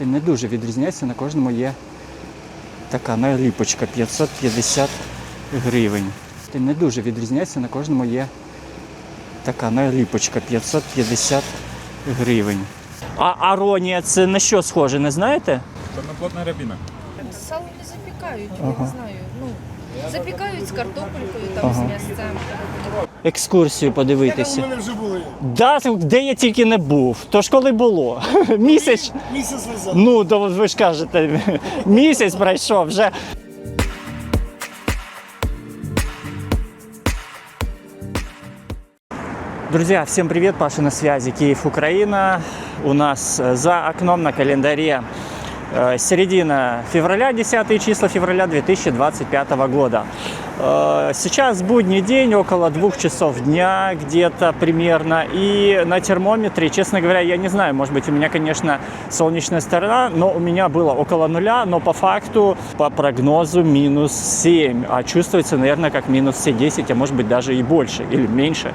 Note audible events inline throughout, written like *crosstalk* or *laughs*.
Ти не дуже відрізняється, на кожному є така наліпочка 550 гривень. Ти не дуже відрізняється, на кожному є така наліпочка 550 гривень. А аронія це на що схоже, не знаєте? Це на плотна рябіна. Сало не запікають, я не знаю. Ну, запікають з картопелькою, там Ага. з м'ясцем. Екскурсію подивитися. Вони вже були Да, де я тільки не був. Тож коли було? *laughs* Місяць. місяць назад. Ну, то ви ж кажете, *laughs* місяць пройшов вже. Друзья, всем привет, Паша на связи, Киев, Украина. У нас э, за окном на календаре э, середина февраля, 10 числа февраля 2025 года. Э, Сейчас будний день, около двух часов дня где-то примерно. И на термометре, честно говоря, я не знаю, может быть у меня, конечно, солнечная сторона, но у меня было около нуля, но по факту, по прогнозу минус 7. А чувствуется, наверное, как минус все 10, а может быть даже и больше или меньше.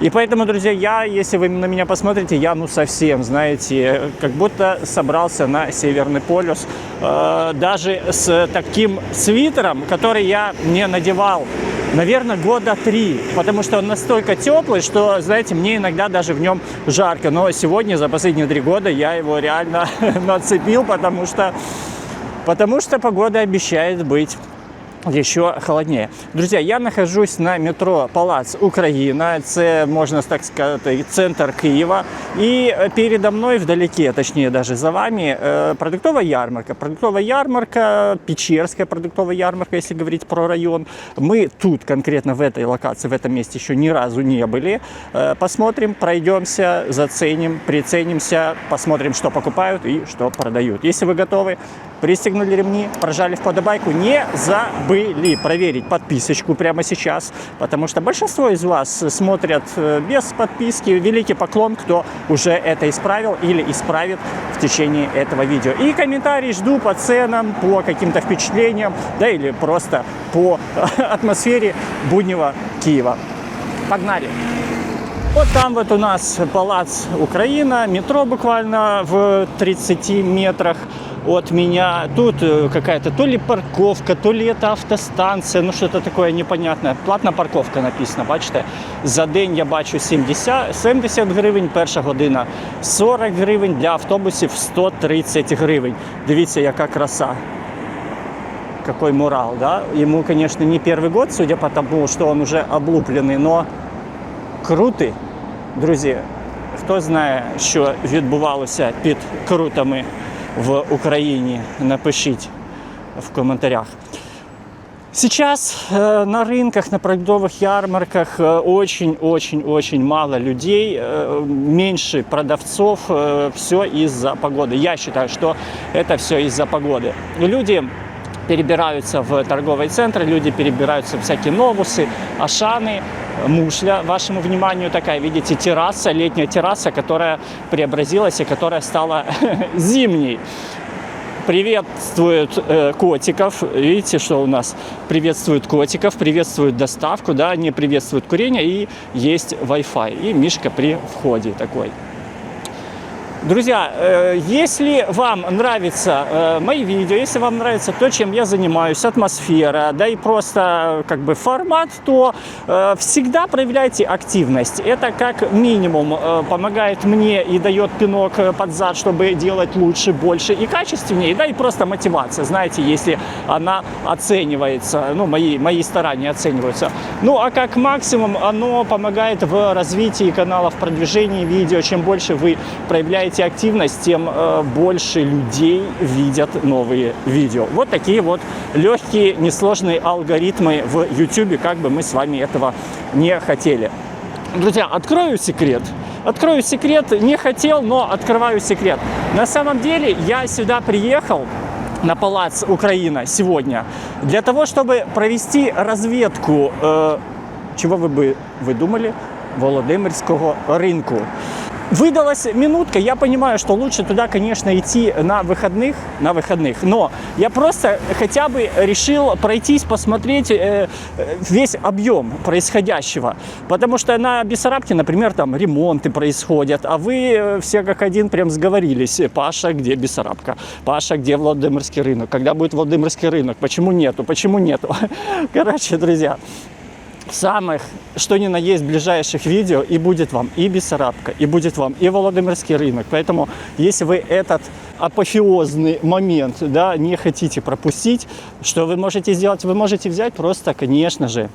И поэтому, друзья, я, если вы на меня посмотрите, я ну совсем, знаете, как будто собрался на Северный полюс. Э, даже с таким свитером, который я не надевал, наверное, года три. Потому что он настолько теплый, что, знаете, мне иногда даже в нем жарко. Но сегодня, за последние три года, я его реально *laughs* нацепил, потому что, потому что погода обещает быть еще холоднее. Друзья, я нахожусь на метро Палац Україна. Це можна так сказати центр Києва. І е, передо мною вдалеке, точнее даже за вами, э, продуктовая ярмарка. Продуктовая ярмарка, Печерская продуктовая ярмарка, если говорить про район. Мы тут конкретно в этой локации, в этом месте еще ни разу не были. Э, Посмотрим, пройдемся, заценим, приценимся, посмотрим, что покупают и что продают. Если вы готовы, пристегнули ремни, прожали в подобайку, не забыли проверить подписочку прямо сейчас, потому что большинство из вас смотрят э, без подписки. Великий поклон, кто уже это исправил или исправит в течение этого видео. И комментарии жду по ценам, по каким-то впечатлениям, да или просто по *laughs* атмосфере буднего Киева. Погнали! Вот там вот у нас палац Украина, метро буквально в 30 метрах от меня. Тут э, какая-то то ли парковка, то ли это автостанция, ну что-то такое непонятне. Платна парковка написано, бачите? За день я бачу 70, 70 гривень, перша година 40 гривень, для автобусів 130 гривень. Дивіться, яка краса. Какой мурал, да? Ему, конечно, не первый год, судя по тому, что он уже облупленный, но крути, друзі. Хто знає, що відбувалося під крутами в Україні, напишіть в коментарях. Сейчас э, на рынках, на продуктовых ярмарках очень-очень-очень мало людей, э, меньше продавцов, все из-за погоды. Я считаю, что это все из-за погоды. Люди перебираются в торговые центры, люди перебираются в всякие новусы, ашаны, мушля. Вашему вниманию такая, видите, терраса, летняя терраса, которая преобразилась и которая стала *laughs* зимней приветствуют э, котиков. Видите, что у нас приветствуют котиков, приветствуют доставку, да, не приветствуют курение и есть Wi-Fi. И Мишка при входе такой. Друзья, э, если вам нравятся э, мои видео, если вам нравится то, чем я занимаюсь, атмосфера, да и просто как бы формат, то э, всегда проявляйте активность. Это как минимум помогает мне и дает пинок под зад, чтобы делать лучше, больше и качественнее, да и просто мотивация, знаете, если она оценивается, ну, мои, мои старания оцениваются. Ну, а как максимум оно помогает в развитии канала, в продвижении видео. Чем больше вы проявляете активность, тем э, больше людей видят новые видео. Вот такие вот легкие, несложные алгоритмы в YouTube, как бы мы с вами этого не хотели. Друзья, открою секрет. Открою секрет, не хотел, но открываю секрет. На самом деле я сюда приехал на Палац Украина сегодня для того, чтобы провести разведку, э, чего вы бы вы думали, Володимирського ринку. Выдалась минутка, я понимаю, что лучше туда, конечно, идти на выходных, на выходных, но я просто хотя бы решил пройтись, посмотреть э, э, весь объем происходящего, потому что на Бессарабке, например, там ремонты происходят, а вы э, все как один прям сговорились, Паша, где Бессарабка, Паша, где Владимирский рынок, когда будет Владимирский рынок, почему нету, почему нету, *laughs* короче, друзья, самых, что ни на есть, ближайших видео и будет вам и Бессарабка, и будет вам и Володимирский рынок. Поэтому, если вы этот апофеозный момент да, не хотите пропустить, что вы можете сделать? Вы можете взять просто, конечно же,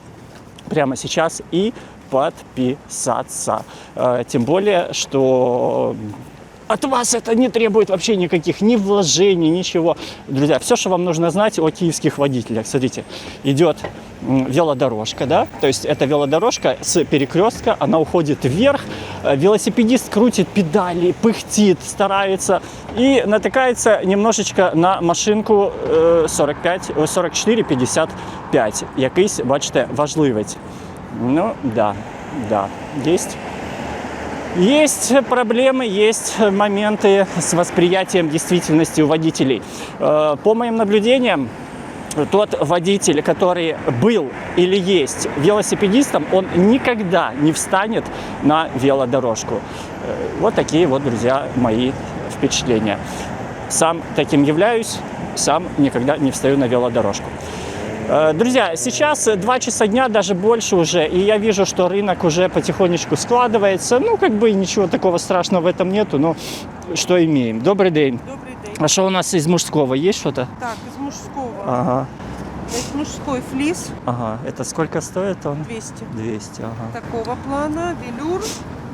прямо сейчас и подписаться. Э, Тем более, что от вас это не требует вообще никаких ни вложений, ничего. Друзья, все, что вам нужно знать о киевских водителях. Смотрите, идет велодорожка, да, то есть это велодорожка с перекрестка, она уходит вверх, Э, велосипедист крутит педали, пыхтит, старается и натыкается немножечко на машинку е, 45, е, 44-55, якийсь, бачите, важливець. Ну, да, да, есть есть проблемы, есть моменты с восприятием действительности у водителей. Э, По моим наблюдениям, тот водитель, который был или есть велосипедистом, он никогда не встанет на велодорожку. Э, Вот такие вот, друзья, мои впечатления. Сам таким являюсь, сам никогда не встаю на велодорожку. Э, Друзья, сейчас 2 часа дня, даже больше уже, и я вижу, что рынок уже потихонечку складывается. Ну, как бы ничего такого страшного в этом нету, но что имеем. Добрый день. Добрый день. А что у нас из мужского? Есть что-то? Так, из мужского. Ага, Есть мужской флис ага. Это сколько стоит он? 200. 200, ага. Такого плана, велюр.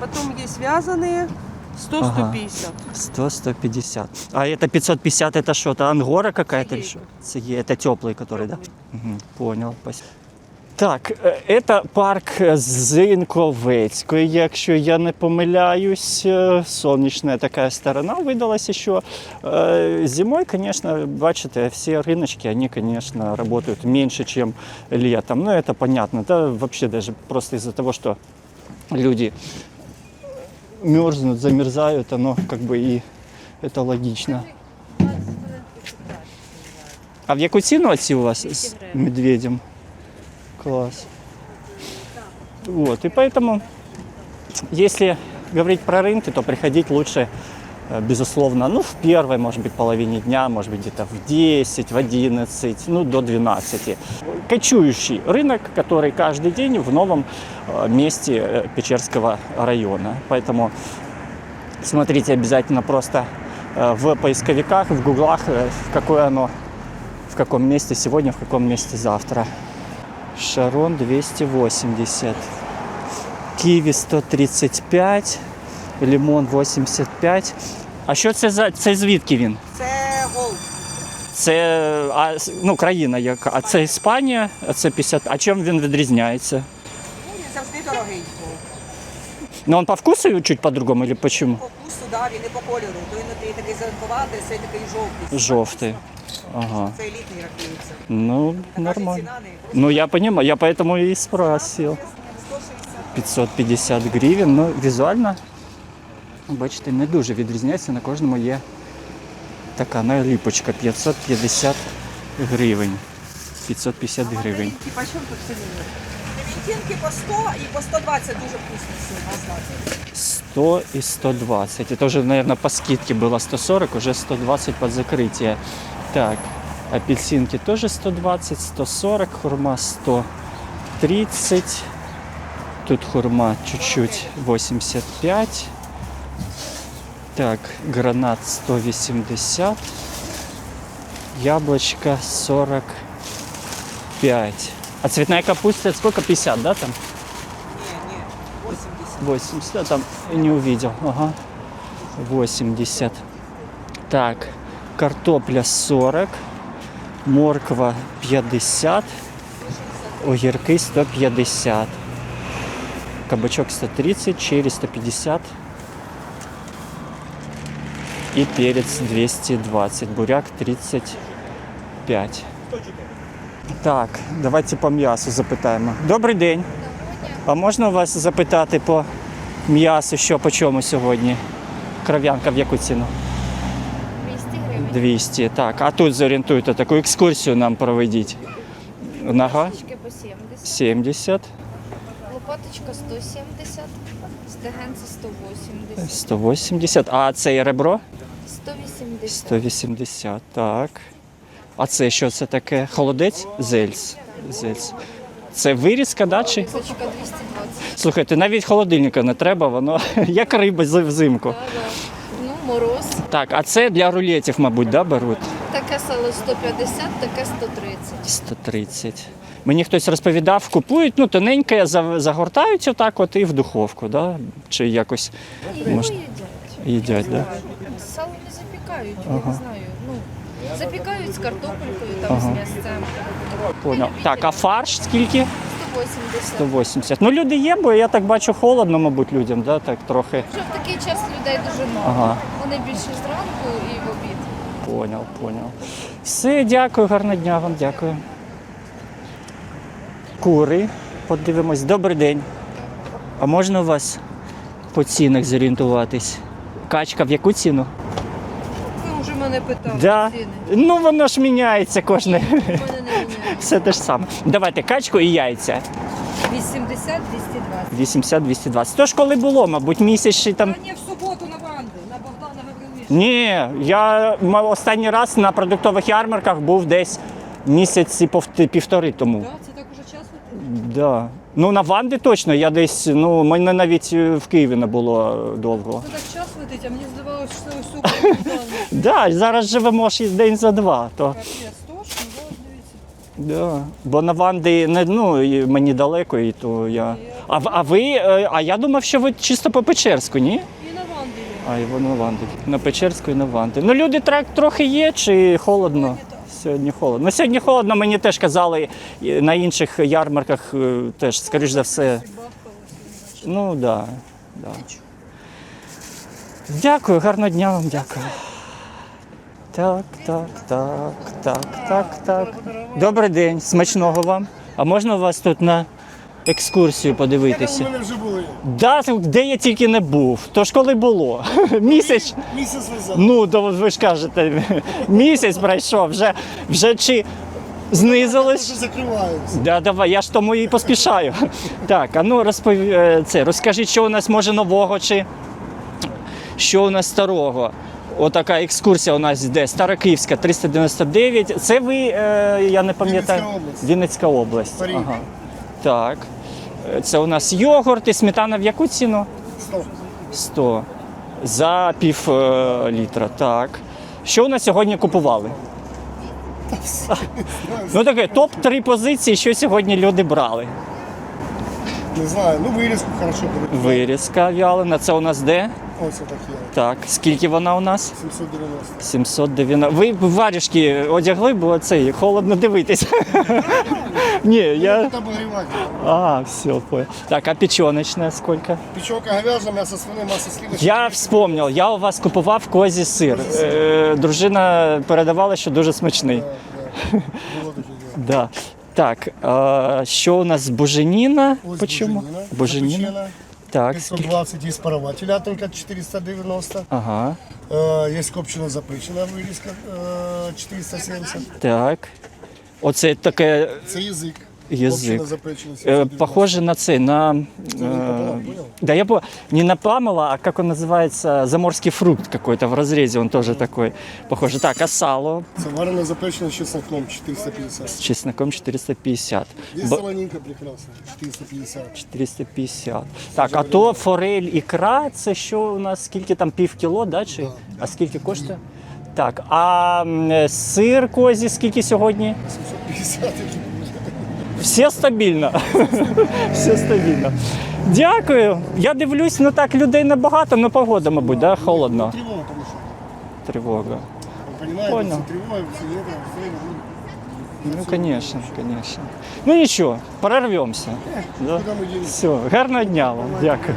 Потом есть вязаные 100-150. 100-150. А это 550 это что? Это ангора какая-то? Цигейка. Это теплый, который, да? Понял, спасибо. Так, э, это парк э, Зинковецької, якщо я не помиляюсь, сонячна така сторона видалася, що зимой звісно, бачите, всі риночки, вони, звісно, працюють менше, ніж літом. Ну, це понятно, да, взагалі, просто із-за того, що люди мерзнут, замерзают, оно как бы и это логично. А в яку ціну оці у вас з медведем? Класс. Вот, и поэтому, если говорить про рынки, то приходить лучше, э, безусловно, ну, в первой, может быть, половине дня, может быть, где-то в 10, в 11, ну, до 12. Кочующий рынок, который каждый день в новом э, месте э, Печерского района. Поэтому смотрите обязательно просто э, в поисковиках, в гуглах, э, в какое оно, в каком месте сегодня, в каком месте завтра. Шарон 280. Киви 135, лимон 85. А що це за це звідки він? Це голд. Це а, ну, країна яка. А це Іспанія, а це 50. А чим він відрізняється? Ну, Він завжди дорогий. Ну, він по вкусу чуть по-другому, или почему? По вкусу, да, він і по кольору. Той внутрі такий зеленкуватий, цей такий жовтий. Жовтий. Ага. Це елітний рахується. Ну, Така нормально. ціна не Ну, я понимаю, я поэтому и спросил. 550 гривень, ну, візуально, бачите, не дуже відрізняється, на кожному є така наліпочка 550 гривень. 550 гривень. Маленькі, по чому тут ціни? Вінтинки по 100 і по 120 дуже вкусно все. 100 и 120. Это уже, наверное, по скидке было 140, уже 120 под закрытие. Так, апельсинки тоже 120, 140, хурма 130. Тут хурма чуть-чуть 85. Так, гранат 180. Яблочко 45. А цветная капуста это сколько? 50, да, там? Ні, ні, 80. 80, да, там не увидел. Ага. 80. Так, картопля 40, морква 50, огірки 150, кабачок 130, черри 150 И перец 220, буряк 35. Так, давайте по м'ясу запитаємо. Добрий день. А можна у вас запитати по М'ясо що по чому сьогодні? Кров'янка в яку ціну? 200 гривень. 200. Так, а тут зорієнтуйте, таку екскурсію нам проведіть. Нога Трішки по 70. 70, Лопаточка 170. Стегенце 180. 180. А це ребро? 180. 180, так. А це що це таке? Холодець? Зельц. Зельц. Це вирізка, да, чи? Кисочка 220. Слухайте, навіть холодильника не треба, воно *laughs* як риба взимку. Ну, мороз. Так, а це для рулетів, мабуть, да, беруть? Таке сало 150, таке 130. 130. Мені хтось розповідав, купують, ну, тоненьке, за- загортають отак от і в духовку, да? чи якось І Може, його їдять. їдять. Да? Запікають, я не знаю. Ну, запікають з картопелькою, там Ага. з м'ясцем. Понял. Так, а фарш скільки? 180. 180. Ну, люди є, бо я так бачу холодно, мабуть, людям, да? так трохи. Вже в такий час людей дуже мало. Ага. Вони більше зранку і в обід. Понял, понял. Все, дякую, гарного дня вам, дякую. Кури, подивимось. Добрий день. А можна у вас по цінах зорієнтуватись? Качка в яку ціну? Питали. Да. ціни. Ну воно ж міняється кожне. У мене не. Все те ж саме. Давайте качку і яйця. 80 220 80-220. То ж коли було, мабуть, місяць ще там. А не в суботу на Ванди, на Богдана Гавриловича. Ні, я м, останній раз на продуктових ярмарках був десь місяці півтори тому. Да, це так уже час летить. Да. Ну на Ванди точно. Я десь, ну, мене навіть е, в Києві не було довго. Це так час летить, а мені здавалося, що це суботу *laughs* Да, зараз живемо ж день за два. То, Капець, тож, ну дивіться. да. Бо на Ванди не, ну, і мені далеко, і то я. А, в- а ви, е, а я думав, що ви чисто по Печерську, ні? І на Ванді є. А, і воно на Ванди. На Печерську і на Ванди. Ну, люди трак трохи є чи холодно? Сьогодні холодно. Ну, сьогодні холодно, мені теж казали на інших ярмарках е, теж, скоріш за все. Ну, так. Да, да. Дякую, гарного дня вам, дякую. Так, так, так, так, так, так. Добрий день, смачного вам. А можна у вас тут на екскурсію подивитися? мене вже були. Да, де я тільки не був. Тож коли було? *laughs* Місяць. Місяць назад. Ну, то ви ж кажете, *laughs* місяць пройшов, вже, вже чи знизилось? Да, давай, я ж тому і поспішаю. *laughs* Так, а ну розпов... е, це, розкажіть, що у нас може нового, чи що у нас старого. Отака екскурсія у нас йде. Старокиївська 399. Це ви, е, я не пам'ятаю. Вінницька область. Вінницька область. Ага. Так. Це у нас йогурт і сметана в яку ціну? Стоп. 100 за пів е, літра. Так. Що у нас сьогодні купували? Ну таке, топ-3 позиції, що сьогодні люди брали. Не знаю, ну вирізку хорошо буде. Вирізка вялена, це у нас де? Ось отак є. Так, скільки вона у нас? 790. 790. Ви варішки одягли, бо це холодно дивитись. *laughs* Ні, я. А, все, понял. Так, а печеночная сколько? Печовка говяжа, м'ясо свини, масло сливочне. Я вспомнив, я у вас купував козі сир. Е, дружина передавала, що дуже смачний. *laughs* Да. Так, а, що у нас буженіна? Ось Почому? буженіна. Так. 520 є парова телятинка 490. Ага. Е, Є копчено запричена вирізка е, 470. Так. Оце таке Це язик. Е, 790. Похоже на це, на. Э. Да, я по... не на памела, а как он называется, заморский фрукт какой-то в разрезе, он тоже такой похоже. Так, а сало Це варено запечено з чесноком 450. с чесноком 450. Є Б- солонинка прекрасна, 450. 450. Так, а то форель ікра, це що у нас скільки там пів кіло, да? Чи? А скільки коштує? Так, а м, сир козі скільки сьогодні? 750 Все стабільно. *laughs* Все стабільно. Дякую. Я дивлюсь, ну так людей небагато, але погода, мабуть, да? холодно. Тривога, тому що. Тривога. Розумієте, Понял. це тривога, все є. Ну, конечно, конечно. Ну нічого, перервемося. Да? Ми дінемося? Все, гарного дня вам. Дякую.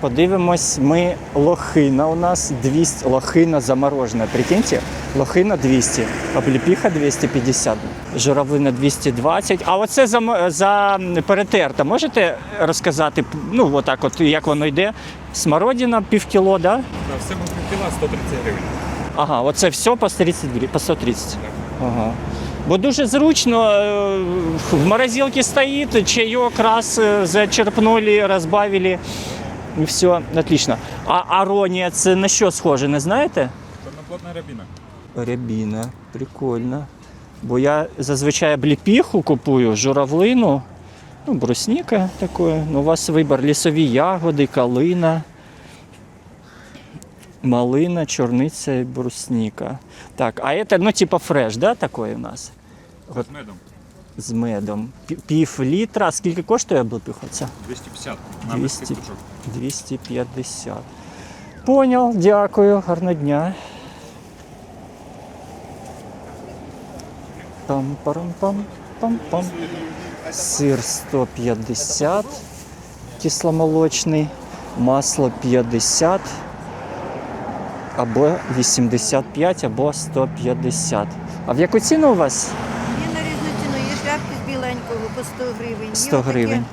Подивимось, ми лохина у нас 200, лохина заморожена. Прикиньте, лохина 200, обліпіха 250, журавлина 220. А оце за, за перетерта. Можете розказати, ну отак, от як воно йде? Смородина пів кіло, да? Все кіла 130 гривень. Ага, оце все по 30 гривень, по 130. Ага. Бо дуже зручно, е, в морозилці стоїть, чайок раз е, зачерпнули, розбавили, і все, отлично. А аронія це на що схоже, не знаєте? Одноплотна рябіна. Рябіна, прикольно. Бо я зазвичай обліпіху купую, журавлину, ну, брусніка таке. Ну, у вас вибір лісові ягоди, калина, малина, чорниця і брусніка. Так, а це, ну, типа фреш, да, такое у нас? З медом. З медом. Пів літра. Скільки коштує обліпіха ця? 250 на 200. 250. Понял, дякую, гарного дня. пам парам пам пам пам Сир 150 кисломолочний, масло 50 або 85, або 150. А в яку ціну у вас? Є на різну ціну, є шляпки з біленького по 100 гривень. є 100 отаке гривень.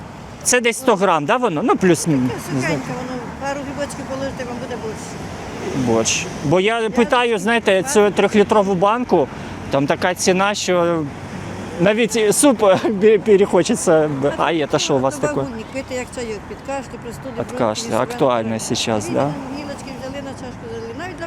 Це десь 100 грам, да, воно? Ну, плюс не знаю. Сухеньке, воно пару грибочків положите, вам буде борщ. борщ. Бо я питаю, знаєте, цю трьохлітрову банку, там така ціна, що навіть і суп пе- перехочеться. А це що у вас таке? вагульник, пити як чайок, під кашлю, простуди, От кашля. Актуально зараз, Різні да? Гілочки взяли на чашку, взяли. Навіть для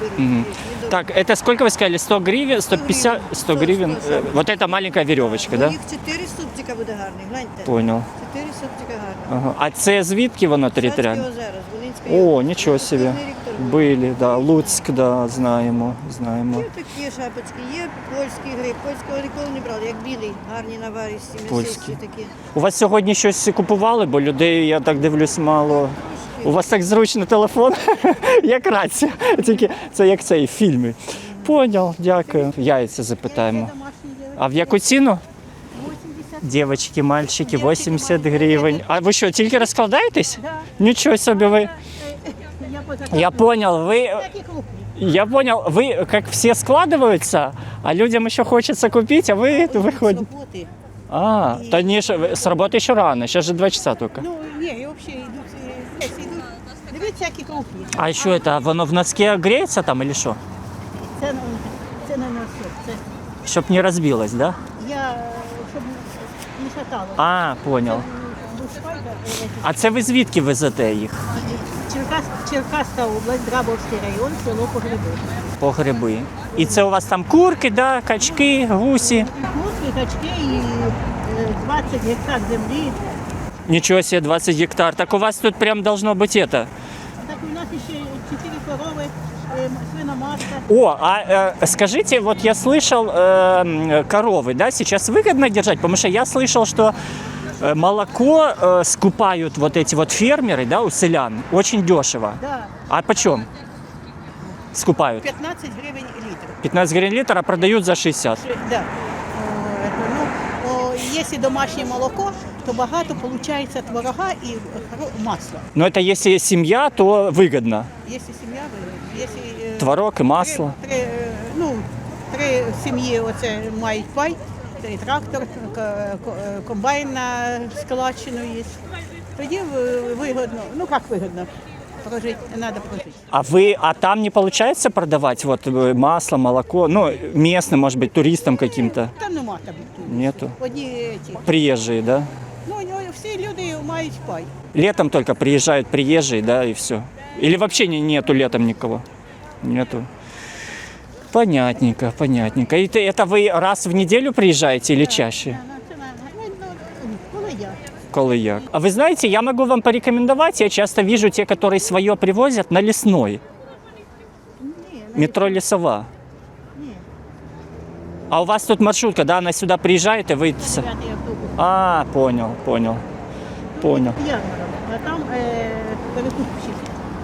профілактики беруть. Мгм. Недорого. Так, это сколько вы сказали? 100 гривен, 150, 100 гривен. Сто, сто. Э, Вот это маленькая веревочка, Ну, да? Їх 4 супчика буде гарний, гляньте. Понял. 4 супчика гарний. Ага. А це звідки воно територіально? Шацьке озеро, з Волинської О, області. нічого собі. Кожний рік торгують. Были, да. Луцьк, да, знаємо, знаємо. Є такі шапочки, є польський гриб. Польського ніколи не брали, як білий, гарні наваристі, м'ясисті Польський. такі. У вас сьогодні щось купували, бо людей, я так дивлюсь, мало. У вас так зручно телефон, *laughs* як рація. Тільки це як цей в фільмі. Понял, дякую. Яйця запитаємо. А в яку ціну? Дівчатки, мальчики, 80 гривень. А ви що, тільки розкладаєтесь? Нічого собі ви. Я понял, ви. Я понял, вы как все складываются, а людям еще хочется купить, а вы выходите. Роботи. А, то не ж- с работы еще рано, сейчас же 2 часа только. Ну, ні, і взагалі йдуть, е, десь йдуть. Дивіться, які крупні. А еще это, оно в носке греется там или что? Це, на- це не носок. Це Чтоб не разбилось, да? я, е, щоб не шатало. А, понял. Бушвайка, е, А це ви звідки везете їх? Черкас, Черкаська область, Драбовський район, село Погреби. По гриби. І це у вас там курки, да, качки, гусі. Курки, качки і е, 20 гектар землі. Ничего себе, 20 гектар. Так у вас тут прям должно быть это. е, свиноматка. О, а э, скажите, вот я слышал, э, м, коровы, да, сейчас выгодно держать, потому что я слышал, что э, молоко э, скупают вот эти вот фермеры, да, у селян, очень дешево. Да, А почем скупают? 15 гривень літр. 15 гривен литр, а продают за 60. Е, Да. О, это, ну, о, якщо домашнє молоко, то багато виходить творога і хоро- масла. Но это если семья, то выгодно. Якщо сім'я, ви- якщо е, Творог и масло. Три, три, е, ну, три сім'ї оце мають пай, і трактор, к- ко- е, комбайн на складчину є. Тоді е, вигодно, ну як вигодно, прожити, треба прожити. А вы, а там не получается продавать вот э, масло, молоко, ну, местным, может быть, туристам каким-то? Там нема там. Нету. Одні ті. Приезжие, да? Ну, ну, всі люди мають пай. Летом только приезжают приезжие, да, и все. Или вообще не, нету летом никого? Нету. Понятненько, понятненько. И ты- это вы раз в неделю приезжаете или чаще? Ну, ну, ну, коли як? А вы знаете, я могу вам порекомендовать, я часто вижу те, которые свое привозят на лесной. Метро Лесова. А у вас тут маршрутка, да, она сюда приезжает, и вы... А, понял, понял, понял. Ярмарок, а там перекупщик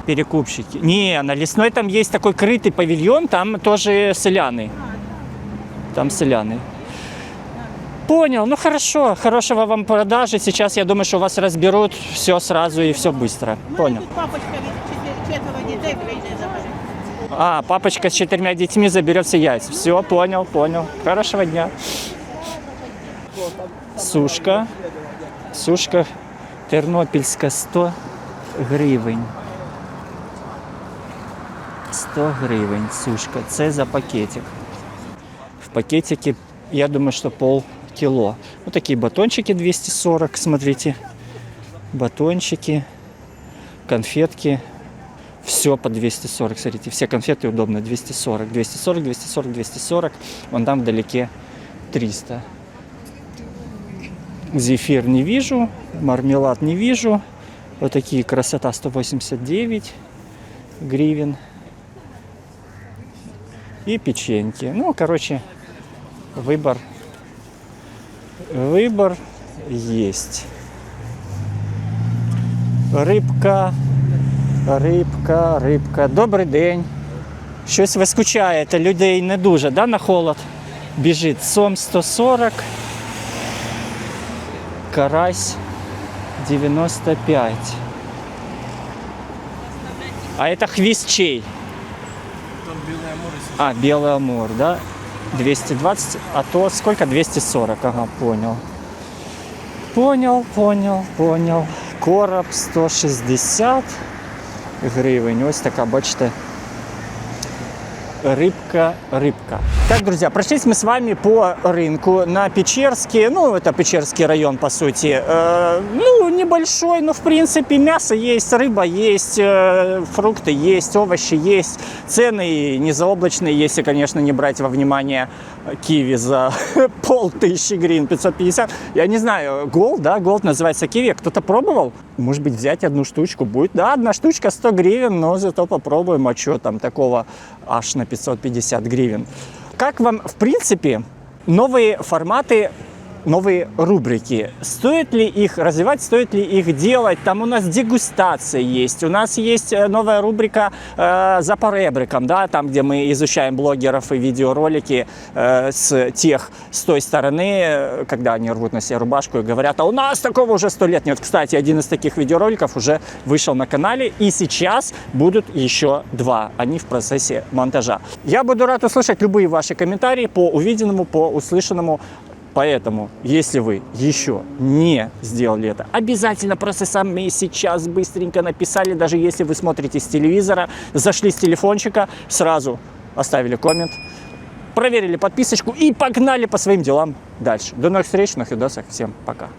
Перекупщики. Не, на лесной там есть такой крытый павильон, там тоже селяны. Там селяны. Понял, ну хорошо, хорошего вам продажи. Сейчас я думаю, что вас разберут все сразу и все быстро. У мене Понял. тут папочка від чотир- четверо дітей прийде забере. А, папочка с четырьмя детьми заберет все яйца. Все, понял, понял. Хорошего дня. Сушка. Сушка тернопільська 100 гривень. 100 гривень сушка. Це за пакетик. В пакетике, я думаю, что пол кило. Вот такие батончики 240, смотрите. Батончики, конфетки. Все по 240, смотрите, все конфеты удобно, 240, 240, 240, 240, вон там вдалеке 300. Зефир не вижу, мармелад не вижу. Вот такие красота 189 гривен И печеньки. Ну, короче, выбор. Выбор есть. Рибка, рибка, рибка. Добрий день. Щось ви скучаєте, людей не дуже, да, на холод? Біжить сом 140, карась 95. А это хвіст чей? А, белый амур, да? 220, а то сколько? 240, ага, понял. Понял, понял, понял. Короб 160 гривень. Ось така, бачите Рыбка, рыбка. Так, друзья, прошлись мы с вами по рынку на Печерске. Ну, это Печерский район, по сути. Э, ну, небольшой, но, в принципе, мясо есть, рыба есть, э, фрукты есть, овощи есть. Цены не заоблачные, если, конечно, не брать во внимание киви за *laughs* полтысячи гривен, 550. Я не знаю, голд, да, голд называется киви. Кто-то пробовал? Может быть, взять одну штучку будет? Да, одна штучка 100 гривен, но зато попробуем, а что там такого аж на 550 гривен. Как вам, в принципе, новые форматы новые рубрики. Стоит ли их развивать, стоит ли их делать? Там у нас дегустация есть, у нас есть э, новая рубрика э, за поребриком, да, там, где мы изучаем блогеров и видеоролики э, с тех, с той стороны, э, когда они рвут на себе рубашку и говорят, а у нас такого уже сто лет нет. Кстати, один из таких видеороликов уже вышел на канале, и сейчас будут еще два. Они в процессе монтажа. Я буду рад услышать любые ваши комментарии по увиденному, по услышанному. Поэтому, если вы еще не сделали это, обязательно просто сами сейчас быстренько написали, даже если вы смотрите с телевизора, зашли с телефончика, сразу оставили коммент, проверили подписочку и погнали по своим делам дальше. До новых встреч, на видосах. Всем пока.